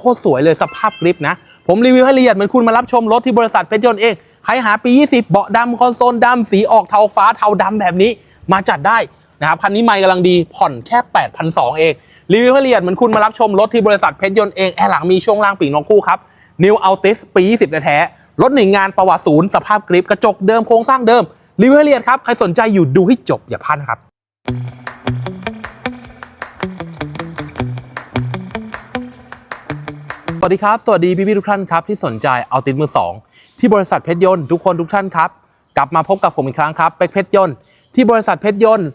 โคตรสวยเลยสภาพกริปนะ ผมรีวิวให้ละเอียดเหมือนคุณมารับชมรถที่บริษัทเพชรยนต์เอง ใครหาปี 20 เบาะดำคอนโซลดำสีออกเทาฟ้าเทาดำแบบนี้ มาจัดได้นะครับคันนี้ไม่กำลังดีผ่อนแค่ 8,200 เองรีวิวให้ละเอียดเหมือนคุณมารับชมรถที่บริษัทเพชรยนต์เองแอร์หลังมีช่วงล่างปีกนกคู่ครับ New Altis ปี20แท้รถหนึ่งงานประวัติศูนย์สภาพกริปกระจกเดิมโครงสร้างเดิมรีวิวให้ละเอียดครับใครสนใจอยู่ดูให้จบอย่าพลาดนะครับ สวัสดีครับ สวัสดีพี่พี่ทุกท่านครับที่สนใจเอาติดมือ 2 ที่บริษัทเพชรยนต์ทุกคนทุกท่านครับ กลับมาพบกับผมอีกครั้งครับเป็กเพชรยนต์ที่บริษัทเพชรยนต์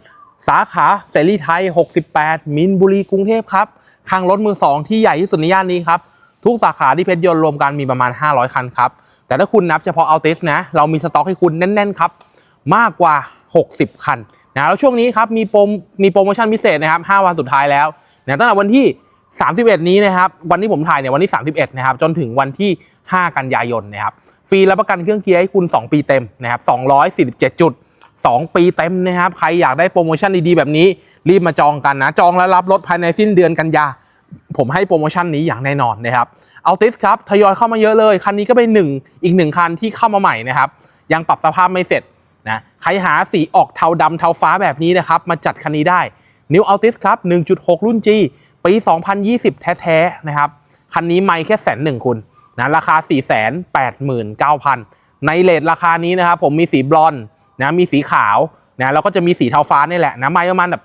สาขาเสรีไทย 68 มินบุรีกรุงเทพครับคลังรถมือ 2 ที่ใหญ่ที่สุดในย่านนี้ครับทุกสาขาที่เพชรยนต์รวมกันมีประมาณ 500 คันครับแต่ถ้าคุณนับเฉพาะเอาติสนะเรามีสต็อกให้คุณแน่นๆครับมากกว่า 60 คันนะแล้วช่วงนี้ครับมีโปรมีโปรโมชั่นพิเศษนะครับ5วันสุดท้ายแล้วนะตั้งแต่วันที่ 31 นี้นะครับวันที่ผมถ่ายเนี่ยวันที่ 31 นะครับจนถึงวันที่ 5 กันยายนนะครับฟรีรับประกันเครื่องเกียร์ให้คุณ 2 ปีเต็มนะครับ247 จุด 2 ปีเต็มนะครับใครอยากได้โปรโมชั่นดีๆแบบนี้ รีบมาจองกันนะ จองแล้วรับรถภายในสิ้นเดือนกันยา ผมให้โปรโมชั่นนี้อย่างแน่นอนนะครับเอาติสครับทยอยเข้ามาเยอะเลย คันนี้ก็เป็นหนึ่งอีกหนึ่งคันที่เข้ามาใหม่นะครับยังปรับสภาพไม่เสร็จนะใครหาสีออกเทาดำเทาฟ้าแบบนี้นะครับมาจัดคันนี้ได้ New Altis ครับ 1.6 รุ่น G ปี 2020 แท้ๆ นะครับ คันนี้ไม่แค่แสนหนึ่งคุณนะราคา 489,000 ในเลทราคานี้นะครับ ผมมีสีบลอนด์นะมีสีขาวนะแล้วก็จะมีสีเทาฟ้านี่แหละนะไม่ประมาณแบบ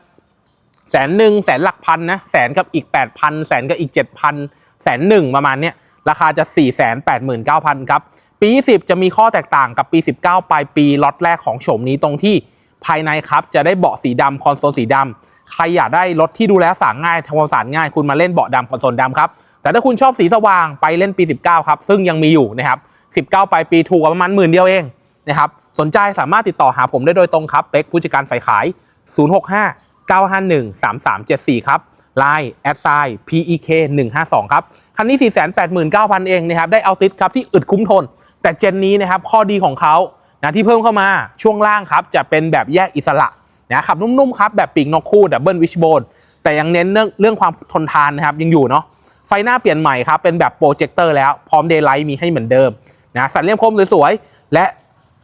แสนหนึ่งแสนหลักพันนะแสนกับอีก 8,000 แสนกับอีก 7,000 แสนหนึ่งประมาณเนี้ยราคาจะ 4 8 9 0 0 0 ครับ ปี 20 จะมีข้อแตกต่างกับปี 19 ปลายปีล็อตแรกของโฉมนี้ตรงที่ ภายในครับจะได้เบาะสีดำคอนโซลสีดำใครอยากได้รถที่ดูแลสางง่ายทำความสะอาดง่าย คุณมาเล่นเบาะดำคอนโซลดำครับ แต่ถ้าคุณชอบสีสว่างไปเล่นปี 19 ครับ ซึ่งยังมีอยู่นะครับ 19ปลายปีถูกประมาณหมื่นเดียวเองนะครับ สนใจสามารถติดต่อหาผมได้โดยตรงครับ เป็กผู้จัดการฝ่ายขาย 065 951 3374 ครับ Line แอดไซน์ PEK 152 ครับ คันนี้ 489,000 เองนะครับ ได้เอาติดครับที่อึดคุ้มทน แต่เจนนี้นะครับ ข้อดีของเขา นะที่เพิ่มเข้ามาช่วงล่างครับจะเป็นแบบแยกอิสระนะขับนุ่มๆครับแบบปีกนกคู่ดับเบิลวิชโบนแต่ยังเน้นเรื่องเรื่องความทนทานนะครับยังอยู่เนาะไฟหน้าเปลี่ยนใหม่ครับเป็นแบบโปรเจคเตอร์แล้วพร้อมเดย์ไลท์มีให้เหมือนเดิมนะสันเลี่ยมคมสวยๆและ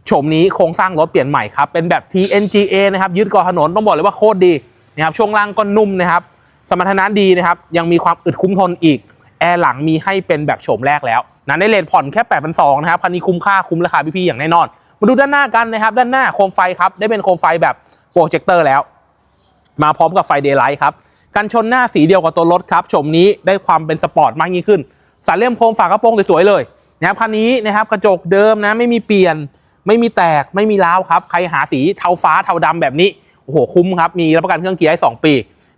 โฉมนี้โครงสร้างรถเปลี่ยนใหม่ครับเป็นแบบ TNGA นะครับยึดเกาะถนนต้องบอกเลยว่าโคตรดีนะครับช่วงล่างก็นุ่มนะครับสมรรถนะดีนะครับยังมีความอึดคุ้มทนอีกแอร์หลังมีให้เป็นแบบโฉมแรกแล้ว นะในเลนผ่อนแค่8 2 0 0นสองนะครับคันนี้คุ้มค่าคุ้มราคาพี่ๆอย่างแน่นอน มาดูด้านหน้ากันนะครับ ด้านหน้าโคมไฟครับ ได้เป็นโคมไฟแบบโปรเจคเตอร์แล้ว มาพร้อมกับไฟเดย์ไลท์ครับกันชนหน้าสีเดียวกับตัวรถครับโฉมนี้ได้ความเป็นสปอร์ตมากยิ่งขึ้นสันเลี่ยมโคมฝากระโปรงสวยๆเลยนะครับคันนี้นะครับกระจกเดิมนะไม่มีเปลี่ยน ไม่มีแตกไม่มีร้าวครับใครหาสีเทาฟ้าเทาดำแบบนี้โอ้โหคุ้มครับมีรับประกันเครื่องเกียร์ให้2ปี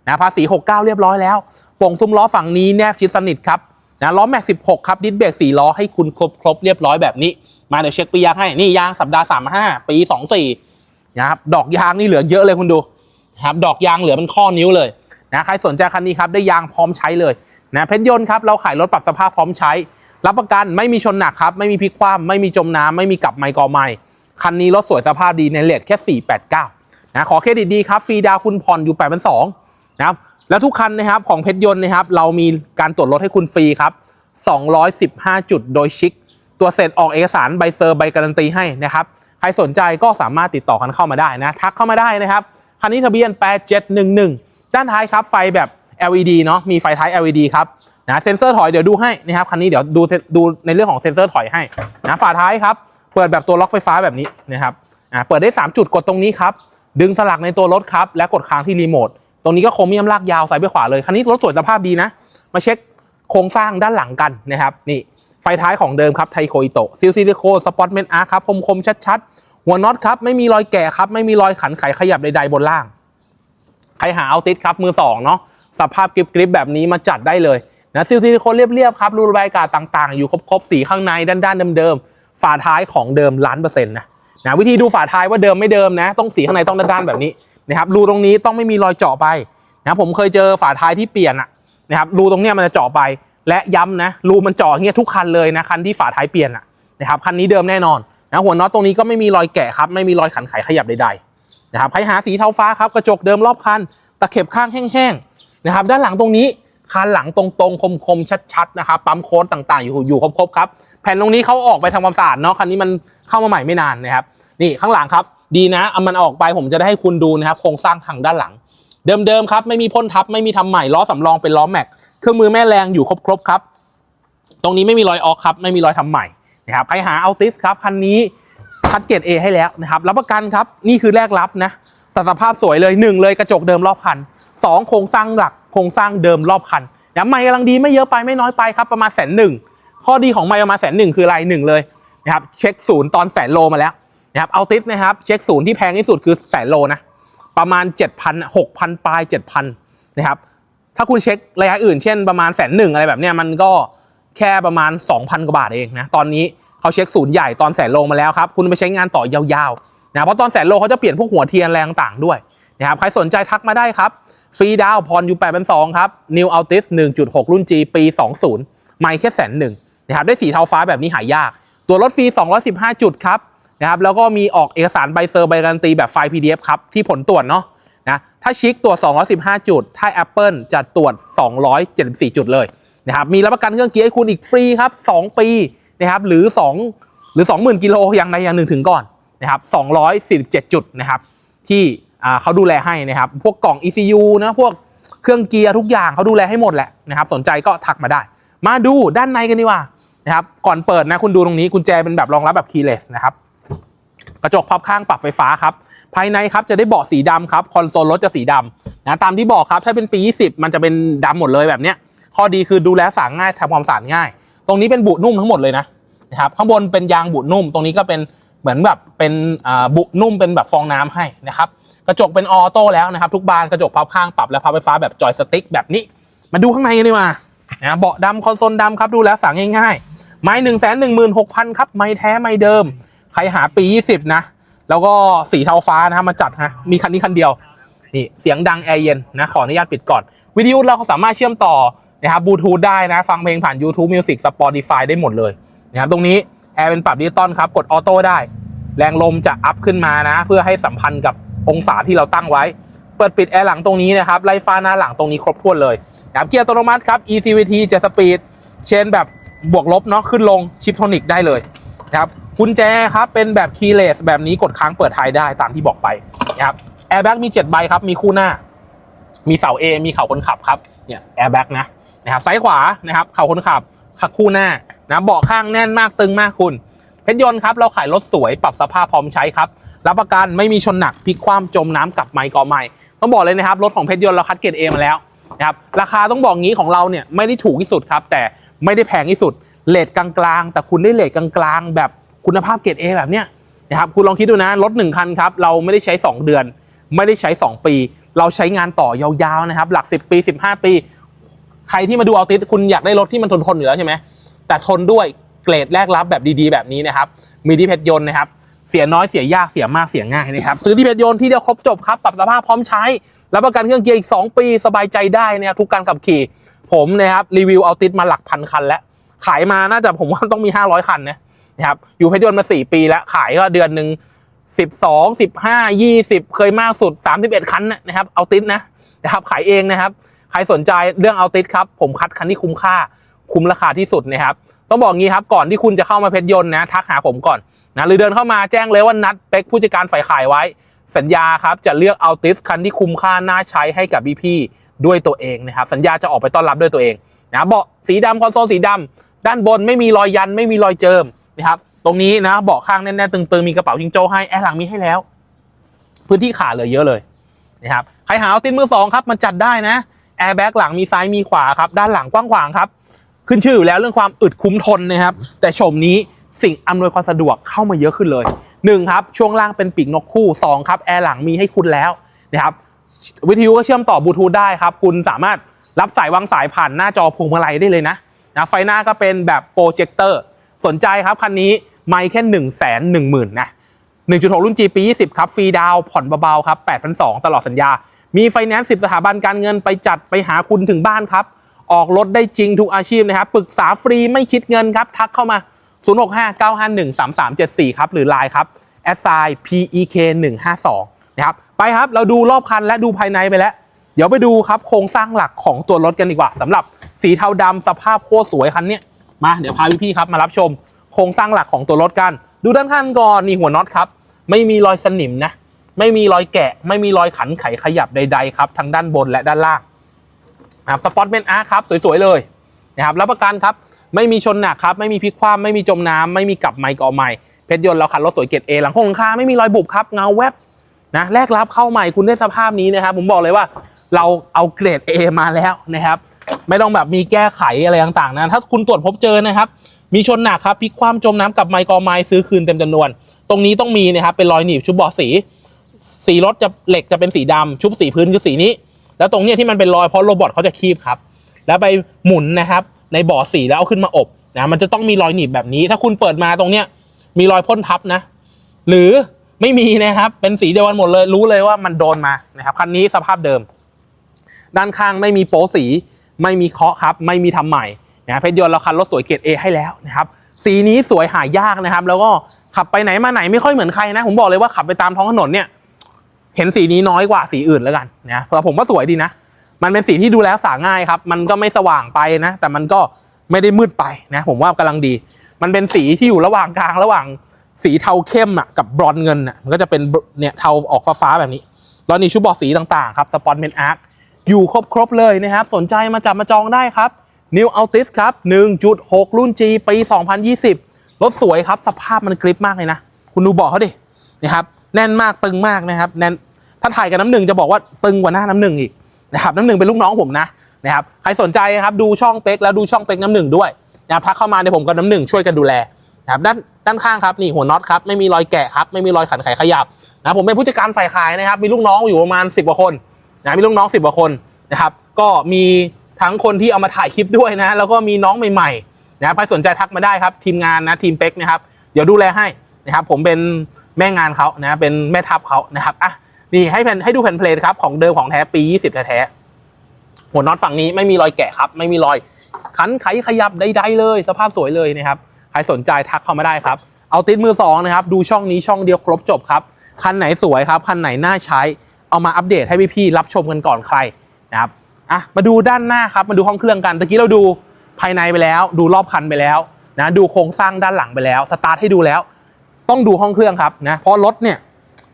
นะภาษี 69 เรียบร้อยแล้วโป่งซุ้มล้อฝั่งนี้แนบชิดสนิทครับ นะล้อแม็ก 16 ครับ ดิสเบรก4ล้อให้คุณครบครบเรียบร้อยแบบนี้ มาเดี๋ยวเช็คปียางให้ นี่ยางสัปดาห์ 35 ปี 24 นะครับ ดอกยางนี่เหลือเยอะเลยคุณดูครับ ดอกยางเหลือเป็นข้อนิ้วเลยนะใครสนใจคันนี้ครับได้ยางพร้อมใช้เลยนะเพชรยนต์ครับเราขายรถปรับสภาพพร้อมใช้ รับประกันไม่มีชนหนักครับ ไม่มีพลิกคว่ำไม่มีจมน้ำไม่มีกลับไมค์กอไมค์คันนี้รถสวยสภาพดีในเลทแค่ 489นะขอเครดิตดีครับฟรีดาวคุณผ่อนอยู่8 2 0 0นะครับ แล้วทุกคันนะครับของเพชรยนต์นะครับเรามีการตรวจรถให้คุณฟรีครับ 215 จุดโดยชิคตัวเสร็จออกเอกสารใบเซอร์ใบการันตีให้นะครับใครสนใจก็สามารถติดต่อกันเข้ามาได้นะ ทักเข้ามาได้นะครับคันนี้ทะเบียน 8711 ด้านท้ายครับไฟแบบ LED เนาะมีไฟท้าย LED ครับนะเซ็นเซอร์ถอยเดี๋ยวดูให้นะครับคันนี้เดี๋ยวดูดูในเรื่องของเซ็นเซอร์ถอยให้นะฝาท้ายครับเปิดแบบตัวล็อกไฟฟ้าแบบนี้นะครับอ่าเปิดได้ 3 จุดกดตรงนี้ครับดึงสลักในตัวรถครับและกดค้างที่รีโมท ตรงนี้ก็โครเมียมลากยาวใส่ไปขวาเลย คันนี้รถสวยสภาพดีนะ มาเช็คโครงสร้างด้านหลังกันนะครับ นี่ไฟท้ายของเดิมครับไทโคอิโตซิลซิลิโคสปอตเมนอาร์ครับคมคมๆชัดๆ หัวน็อตครับ ไม่มีรอยแกะครับ ไม่มีรอยขันไขขยับใดๆบนล่าง ใครหาเอาติดครับมือสองเนาะสภาพกริบกริบแบบนี้มาจัดได้เลยนะซิลซิลิโคนเรียบๆครับรูระบายอากาศต่างๆ อยู่ครบๆสีข้างในด้านๆเดิมๆฝาท้ายของเดิมล้านเปอร์เซ็นต์นะนะวิธีดูฝาท้ายว่าเดิมไม่เดิมนะ ต้องสีข้างในต้องด้านๆแบบนี้ นะครับรูตรงนี้ต้องไม่มีรอยเจาะไปนะผมเคยเจอฝาท้ายที่เปลี่ยนอะนะครับรูตรงเนี้ยมันจะเจาะไป และย้ำนะรูมันเจาะเงี้ยทุกคันเลยนะคันที่ฝาท้ายเปลี่ยนอะนะครับคันนี้เดิมแน่นอนนะหัวน็อตตรงนี้ก็ไม่มีรอยแกะครับไม่มีรอยขันไขขยับใดๆนะครับใครหาสีเทาฟ้าครับกระจกเดิมรอบคันตะเข็บข้างแห้งๆนะครับด้านหลังตรงนี้คานหลังตรงๆ คมๆ ชัดๆ นะครับปั๊มโค้ดต่างๆ อยู่อยู่ครบๆ ครับ แผ่นตรงนี้เขาออกไปทำความสะอาดเนาะคันนี้มันเข้ามาใหม่ไม่นานนะครับ นี่ข้างหลังครับ ดีนะเอามันออกไปผมจะได้ให้คุณดูนะครับโครงสร้างทางด้านหลัง เดิมๆครับ ไม่มีพ่นทับไม่มีทำใหม่ล้อสำรองเป็นล้อแม็กเครื่องมือแม่แรงอยู่ครบๆครับ ตรงนี้ไม่มีรอยออกครับ ไม่มีรอยทำใหม่นะครับใครหาเอาติสครับคันนี้คัดเกรด A ให้แล้วนะครับรับประกันครับนี่คือแรกรับนะแต่สภาพสวยเลยหนึ่งเลยกระจกเดิมรอบคันสองโครงสร้างหลักโครงสร้างเดิมรอบคันนะไม่กำลังดีไม่เยอะไปไม่น้อยไปครับประมาณแสนหนึ่งข้อดีของไม่ประมาณแสนหนึ่งคืออะไรหนึ่งเลยนะครับเช็คศูนย์ตอนแสนโลมาแล้ว นะครับเอาติสนะครับเช็คศูนย์ที่แพงที่สุดคือแสนโลนะประมาณ 7,000 6,000 ปลาย 7,000นะครับถ้าคุณเช็คระยะอื่นเช่นประมาณแสนหนึ่งอะไรแบบเนี้ยมันก็แค่ประมาณ 2,000 กว่าบาทเองนะตอนนี้เขาเช็คศูนย์ใหญ่ตอนแสนโลมาแล้วครับคุณไปใช้งานต่อยาวๆนะเพราะตอนแสนโลเขาจะเปลี่ยนพวกหัวเทียนแรงต่างด้วยนะครับใครสนใจทักมาได้ครับฟรีดาวน์พรอยู่8 2 0 0ครับ New Altis 1.6 รุ่น G ปี 20 ไม่แค่แสนหนึ่งนะครับได้สีเทาฟ้าแบบนี้หายาก ตัวรถฟรี 215 จุดครับ นะครับแล้วก็มีออกเอกสารใบเซอร์ใบการันตีแบบไฟล์ PDF ครับ ที่ผลตรวจเนาะนะถ้าชิคตรวจ 215 จุด ถ้า Apple จะตรวจ 274 จุดเลยนะครับมีรับประกันเครื่องเกียร์ให้คุณอีกฟรีครับ 2 ปีนะครับหรือ 2 หรือ 20,000 กิโลอย่างใดอย่างหนึ่งถึงก่อนนะครับ247 จุดนะครับที่เขาดูแลให้นะครับพวกกล่อง ECU นะพวกเครื่องเกียร์ทุกอย่างเขาดูแลให้หมดแหละนะครับสนใจก็ทักมาได้ มาดูด้านในกันดีกว่านะครับก่อนเปิดนะคุณดูตรงนี้กุญแจเป็นแบบรองรับแบบ keyless นะครับ กระจกพับข้างปรับไฟฟ้าครับ ภายในครับจะได้เบาะสีดำครับ คอนโซลรถจะสีดำนะตามที่บอกครับ ถ้าเป็นปี 20 มันจะเป็นดำหมดเลยแบบเนี้ย ข้อดีคือดูแลสางง่ายทำความสะอาดง่าย ตรงนี้เป็นบุนุ่มทั้งหมดเลยนะนะครับข้างบนเป็นยางบุนุ่ม ตรงนี้ก็เป็นเหมือนแบบเป็นบุนุ่มเป็นแบบฟองน้ำให้นะครับ กระจกเป็นออโต้แล้วนะครับ ทุกบานกระจกพับข้างปรับและพับไฟฟ้าแบบจอยสติ๊กแบบนี้ มาดูข้างในกันดีกว่านะเบาะดำคอนโซลดำครับดูแลสางง่ายๆไม้หนึ่งแสนหนึ่งหมื่นหกพันครับไม้แท้ไม้เดิม ใครหาปี 20 นะ แล้วก็สีเทาฟ้านะครับมาจัดฮะมีคันนี้คันเดียว นี่เสียงดังแอร์เย็นนะขออนุญาตปิดก่อน วิดีโอเราสามารถเชื่อมต่อนะครับบลูทูธได้นะ ฟังเพลงผ่าน YouTube Music Spotify ได้หมดเลยนะครับตรงนี้แอร์เป็นปรับดิจิตอลครับ กดออโต้ได้ แรงลมจะอัพขึ้นมานะ เพื่อให้สัมพันธ์กับองศาที่เราตั้งไว้ เปิดปิดแอร์หลังตรงนี้นะครับไล่ฟ้าหน้าหลังตรงนี้ครบถ้วนเลยนะครับเกียร์อัตโนมัติครับ ECVT 7สปีดเชนแบบบวกลบเนาะขึ้นลงชิปโทนิกได้เลยนะครับ กุญแจครับเป็นแบบคีย์เลสแบบนี้กดค้างเปิดท้ายได้ตามที่บอกไปนะครับแอร์แบ็กมี7ใบครับมีคู่หน้า มีเสา A มีเข่าคนขับครับเนี่ยแอร์แบ็กนะนะครับซ้ายขวานะครับเข่าคนขับขับคู่หน้านะเบาะข้างแน่นมากตึงมากคุณเพชรยนต์ครับเราขายรถสวยปรับสภาพพร้อมใช้ครับรับประกันไม่มีชนหนักพลิกคว่ำจมน้ำกลับไม้ก่อไม้ต้องบอกเลยนะครับรถของเพชรยนต์เราคัดเกรดเอมาแล้วนะครับราคาต้องบอกงี้ของเราเนี่ยไม่ได้ถูกที่สุดครับแต่ไม่ได้แพงที่สุดเลทกลางๆ แต่คุณได้เลทกลางๆ แบบ คุณภาพเกรดเอแบบเนี้ยนะครับคุณลองคิดดูนะรถหนึ่งคันครับเราไม่ได้ใช้ 2 เดือน ไม่ได้ใช้ 2 ปี เราใช้งานต่อยาวๆนะครับหลัก 10 ปี 15 ปี ใครที่มาดูเอาติสคุณอยากได้รถที่มันทนทนอยู่แล้วใช่ไหมแต่ทนด้วยเกรดแรกรับแบบดีๆ แบบนี้นะครับมีที่เพชรยนต์นะครับเสียน้อยเสียยากเสียมากเสียง่ายนะครับซื้อที่เพชรยนต์ที่เดียวครบจบครับปรับสภาพพร้อมใช้รับประกันเครื่องเกียร์อีก 2 ปีสบายใจได้นะครับทุกการขับขี่ผมนะครับรีวิวเอาติสมาหลักพันคันแล้วขายมาน่าจะผมว่าต้องมี 500 คันนะ นะครับอยู่เพชรยนต์มา 4 ปีแล้วขายก็เดือนหนึ่ง12 15 20 เคยมากสุด 31 คันนะครับเอาติสนะนะครับขายเองนะครับ ใครสนใจเรื่องเอาติสครับ ผมคัดคันที่คุ้มค่าคุ้มราคาที่สุดนะครับต้องบอกงี้ครับก่อนที่คุณจะเข้ามาเพชรยนต์นะทักหาผมก่อนนะหรือเดินเข้ามาแจ้งเลยว่านัดเป็กผู้จัดการฝ่ายขายไว้ สัญญาครับจะเลือกเอาติสคันที่คุ้มค่าน่าใช้ให้กับพี่ๆด้วยตัวเองนะครับสัญญาจะออกไปต้อนรับด้วยตัวเองนะเบาะสีดำคอนโซลสีดำด้านบนไม่มีรอยยันไม่มีรอยเจิม นะครับ ตรงนี้นะเบาะข้างแน่นๆตึงๆมีกระเป๋าจิงโจ้ให้แอร์หลังมีให้แล้ว พื้นที่ขาเหลยเยอะเลยนะครับใครหาเอาตินมือสองครับมันจัดได้นะแอร์แบ็กหลังมีซ้ายมีขวาครับด้านหลังกว้างขวางครับขึ้นชื่ออยู่แล้วเรื่องความอึดคุ้มทนนะครับ แต่ชมนี้สิ่งอำนวยความสะดวกเข้ามาเยอะขึ้นเลยหนึ่งครับช่วงล่างเป็นปีกนกคู่สองครับแอร์หลังมีให้คุณแล้วนะครับวิทยุก็เชื่อมต่อบลูทูธได้ครับ คุณสามารถรับสายวางสายผ่านหน้าจอพวงมาลัยได้เลยนะนะไฟหน้าก็เป็นแบบโปรเจคเตอร์ สนใจครับคันนี้ไม่แค่1นึ่งแสนหนึ่งหมื่นนะ1.6 รุ่น G ปี 20 ครับ ฟรีดาวผ่อนเบาๆครับ8,200 ตลอดสัญญา มีไฟแนนซ์10 สถาบันการเงินไปจัดไปหาคุณถึงบ้านครับ ออกรถได้จริงทุกอาชีพนะครับปรึกษาฟรีไม่คิดเงินครับ ทักเข้ามา 0659513374 ครับ หรือ Line ครับ s i PEK 152นะครับ ไปครับ เราดูรอบคันและดูภายในไปแล้ว เดี๋ยวไปดูครับโครงสร้างหลักของตัวรถกันดีกว่าสำหรับสีเทาดำสภาพโคตรสวยคันเนี้ย มาเดี๋ยวพาพี่ๆครับมารับชมโครงสร้างหลักของตัวรถกัน ดูด้านข้างก่อนนี่หัวน็อตครับ ไม่มีรอยสนิมนะ ไม่มีรอยแกะ ไม่มีรอยขันไขขยับใดๆครับทั้งด้านบนและด้านล่างนะครับสปอตเมนอาร์ครับสวยๆเลยนะครับรับประกันครับ ไม่มีชนหนักครับ ไม่มีพลิกคว่ำไม่มีจมน้ำไม่มีกลับไมค์ก่อไมค์เพชรยนต์เราคันรถสวยเกรดเอหลังคงคาไม่มีรอยบุบครับเงาแวบนะแรกรับเข้าใหม่คุณได้สภาพนี้นะครับ ผมบอกเลยว่า เราเอาเกรด A มาแล้วนะครับ ไม่ต้องแบบมีแก้ไขอะไรต่างๆนะถ้าคุณตรวจพบเจอนะครับ มีชนหนักครับพลิกคว่ำจมน้ำกับไมค์กอไมค์ซื้อคืนเต็มจำนวน ตรงนี้ต้องมีนะครับเป็นรอยหนีบชุบบาะสี สีรถจะเหล็กจะเป็นสีดำชุบสีพื้นคือสีนี้ แล้วตรงเนี้ยที่มันเป็นรอยเพราะโรบอทเขาจะคีบครับ แล้วไปหมุนนะครับ ในบ่อสีแล้วเอาขึ้นมาอบนะมันจะต้องมีรอยหนีบแบบนี้ ถ้าคุณเปิดมาตรงเนี้ยมีรอยพ่นทับนะ หรือไม่มีนะครับ เป็นสีเดียวกันหมดเลย รู้เลยว่ามันโดนมานะครับ คันนี้สภาพเดิม ด้านข้างไม่มีโป๊สี ไม่มีเคาะครับ ไม่มีทำใหม่นะเพชรยนต์เราคันรถสวยเกรด A ให้แล้วนะครับ สีนี้สวยหายากนะครับ แล้วก็ขับไปไหนมาไหนไม่ค่อยเหมือนใครนะ ผมบอกเลยว่าขับไปตามท้องถนนเนี่ย เห็นสีนี้น้อยกว่าสีอื่นแล้วกันนะเพราะผมว่าสวยดีนะ มันเป็นสีที่ดูแล้วสาง่ายครับ มันก็ไม่สว่างไปนะ แต่มันก็ไม่ได้มืดไปนะ ผมว่ากำลังดี มันเป็นสีที่อยู่ระหว่างกลางระหว่างสีเทาเข้มอะกับบรอนเงินอะมันก็จะเป็นเนี่ยเทาออกฟ้าๆแบบนี้แล้วนี่ชุดบอกสีต่างๆครับสปอนเมนอาร์ค อยู่ครบๆเลยนะครับ สนใจมาจับมาจองได้ครับ New Altis ครับ 1.6 รุ่น G ปี 2020 รถสวยครับ สภาพมันกริปมากเลยนะ คุณดูบาะเขาดินะครับ แน่นมากตึงมากนะครับแน่นถ้าถ่ายกับน้ำหนึ่งจะบอกว่าตึงกว่าหน้าน้ำหนึ่งอีกนะครับน้ำหนึ่งเป็นลูกน้องผมนะนะครับใครสนใจครับดูช่องเป็กแล้วดูช่องเป็กน้ำหนึ่งด้วยนะครับทักเข้ามาในผมกับน้ำหนึ่งช่วยกันดูแลนะครับด้านด้านข้างครับนี่หัวน็อตครับไม่มีรอยแกะครับไม่มีรอยขันไขขยับนะผมเป็นผู้จัดการฝ่ายขายนะครับมีลูกน้องอยู่ประมาณ 10กว่าคน นะมีลูกน้องสิบกว่าคนนะครับก็มีทั้งคนที่เอามาถ่ายคลิปด้วยนะ แล้วก็มีน้องใหม่ๆนะใครสนใจทักมาได้ครับ ทีมงานนะทีมเป็กนะครับเดี๋ยวดูแลให้นะครับผมเป็นแม่งานเขานะเป็นแม่ทัพเขานะครับอะนี่ให้แผ่นให้ดูแผ่นเพลทครับของเดิมของแท้ปี 20 แท้ๆหัวน็อตฝั่งนี้ไม่มีรอยแกะครับ ไม่มีรอยขันไขขยับใดๆเลย สภาพสวยเลยนะครับใครสนใจทักเข้ามาได้ครับ เอาติดมือสองนะครับดูช่องนี้ช่องเดียวครบจบครับคันไหนสวยครับคันไหนน่าใช้ เอามาอัปเดตให้พี่ๆรับชมกันก่อนใครนะครับอะมาดูด้านหน้าครับมาดูห้องเครื่องกันตะกี้เราดูภายในไปแล้ว ดูรอบคันไปแล้วนะดูโครงสร้างด้านหลังไปแล้วสตาร์ทให้ดูแล้ว ต้องดูห้องเครื่องครับนะเพราะรถเนี่ย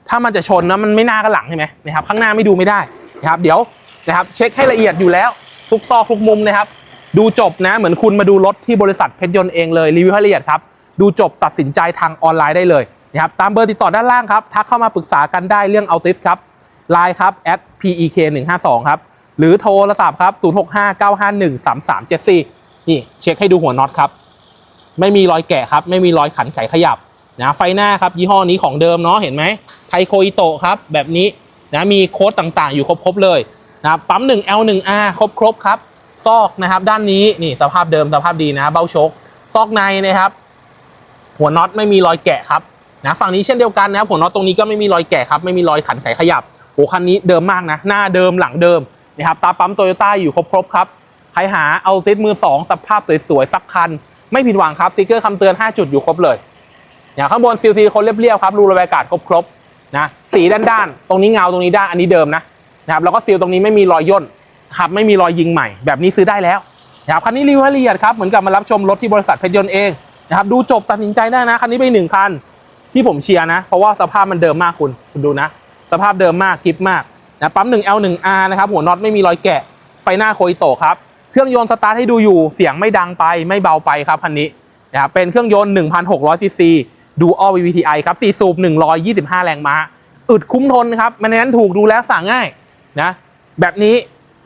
ถ้ามันจะชนนะมันไม่น้าก็หลังใช่ไหมนะครับข้างหน้าไม่ดูไม่ได้นะครับเดี๋ยวนะครับเช็คให้ละเอียดอยู่แล้วทุกซอกทุกมุมนะครับ ดูจบนะเหมือนคุณมาดูรถที่บริษัทเพชรยนต์เองเลยรีวิวให้ละเอียดครับดูจบตัดสินใจทางออนไลน์ได้เลยนะครับตามเบอร์ติดต่อด้านล่างครับทักเข้ามาปรึกษากันได้เรื่องอัลติสครับ ไลน์ครับ at pek 1 5 2ครับ หรือโทรศัพท์ครับ 0 6 5 9 5 1 3 3 7 4 นี่เช็คให้ดูหัวน็อตครับ ไม่มีรอยแกะครับ ไม่มีรอยขันไขขยับนะไฟหน้าครับ ยี่ห้อนี้ของเดิมเนาะเห็นไหมไทโคอิโตะครับ แบบนี้นะมีโค้ดต่างๆ อยู่ครบๆเลยนะปั๊ม 1 L 1 R ครบๆครับ ซอกนะครับ ด้านนี้นี่สภาพเดิมสภาพดีนะ เบ้าชคซอกในนะครับ หัวน็อตไม่มีรอยแกะครับนะฝั่งนี้เช่นเดียวกันนะครับหัวน็อตตรงนี้ก็ไม่มีรอยแกะครับ ไม่มีรอยขันไขขยับ โอ้คันนี้เดิมมากนะ หน้าเดิมหลังเดิมนะครับตาปั๊มโตโยต้าอยู่ครบๆครับใครหาเอาติดมือ 2สภาพสวยๆสักคัน ไม่ผิดหวังครับสติ๊กเกอร์คำเตือน 5 จุดอยู่ครบเลย อย่างข้างบนซีลซีคนเรียบๆครับรูระบายอากาศครบๆนะสีด้านๆตรงนี้เงาตรงนี้ด้านอันนี้เดิมนะนะครับแล้วก็ซีลตรงนี้ไม่มีรอยย่นครับไม่มีรอยยิงใหม่ แบบนี้ซื้อได้แล้วนะครับคันนี้รีวิวละเอียดครับเหมือนกับมารับชมรถที่บริษัทเพชรยนต์เองนะครับดูจบตัดสินใจได้นะคันนี้ไปหนึ่งคันที่ผมเชียร์นะ เพราะว่าสภาพมันเดิมมากคุณคุณดูนะ สภาพเดิมมากกิฟมากนะปั๊ม 1 L 1 R นะครับ หัวน็อตไม่มีรอยแกะ ไฟหน้าโคอิโตะครับ เครื่องยนต์สตาร์ทให้ดูอยู่ เสียงไม่ดังไปไม่เบาไปครับคันนี้นะครับเป็นเครื่องยนต์ 1,600 ซีซีดูออ VVTi ครับ4สูบ 125 แรงม้า อึดคุ้มทนครับมันนั้นถูกดูแลสั่งง่ายนะแบบนี้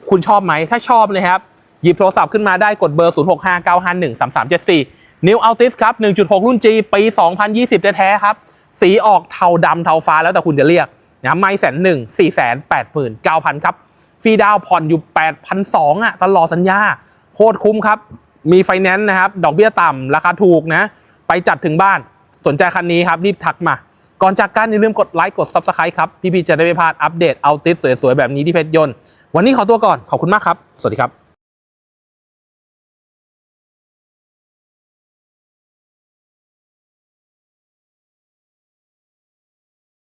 คุณชอบไหมถ้าชอบนะครับหยิบโทรศัพท์ขึ้นมาได้กดเบอร์ 0659513374 New Altis ครับ 1.6 รุ่น G ปี 2020 แท้ๆครับ สีออกเทาดำเทาฟ้าแล้วแต่คุณจะเรียก นะไม่แสนหนึ่งสี่แสนแปดหมื่นเก้าพันครับฟรีดาวผ่อนอยู่8,200อะตลอดสัญญาโคตรคุ้มครับ มีไฟแนนซ์นะครับ ดอกเบี้ยต่ำราคาถูกนะ ไปจัดถึงบ้านสนใจคันนี้ครับ รีบทักมา ก่อนจากกันอย่าลืมกดไลค์กด Subscribe ครับ พี่ๆจะได้ไม่พลาดอัปเดตเอาติสสวยๆ แบบนี้ที่เพชรยนต์ วันนี้ขอตัวก่อน ขอบคุณมากครับ สวัสดีครับ